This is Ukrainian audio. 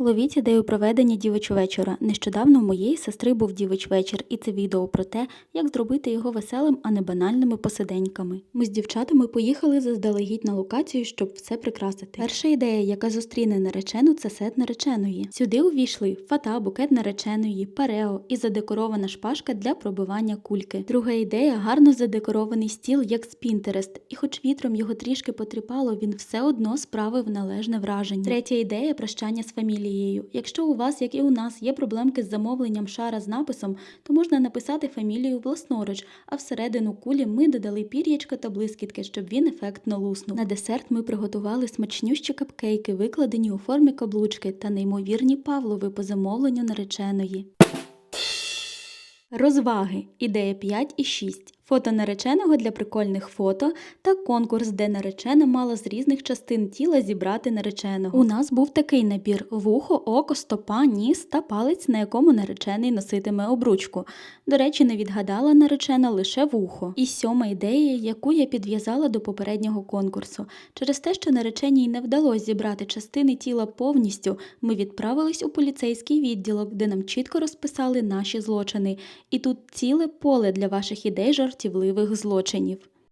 Ловіть ідею проведення дівочого вечора. Нещодавно у моєї сестри був дівич вечір, і це відео про те, як зробити його веселим, а не банальними посиденьками. Ми з дівчатами поїхали заздалегідь на локацію, щоб все прикрасити. Перша ідея, яка зустріне наречену, це сет нареченої. Сюди увійшли фата, букет нареченої, парео і задекорована шпажка для пробивання кульки. Друга ідея гарно задекорований стіл, як з Пінтерест, і хоч вітром його трішки потріпало, він все одно справив належне враження. Третя ідея прощання з фамілією. Якщо у вас, як і у нас, є проблемки з замовленням шара з написом, то можна написати фамілію власноруч, а всередину кулі ми додали пір'ячка та блискітки, щоб він ефектно луснув. На десерт ми приготували смачнющі капкейки, викладені у формі каблучки та неймовірні павлови по замовленню нареченої. Розваги. Ідея 5 і 6. Фото нареченого для прикольних фото та конкурс, де наречена мала з різних частин тіла зібрати нареченого. У нас був такий набір: вухо, око, стопа, ніс та палець, на якому наречений носитиме обручку. До речі, не відгадала наречена лише вухо. І сьома ідея, яку я підв'язала до попереднього конкурсу. Через те, що нареченій не вдалося зібрати частини тіла повністю, ми відправились у поліцейський відділок, де нам чітко розписали наші злочини. І тут ціле поле для ваших ідей жартівливих злочинів.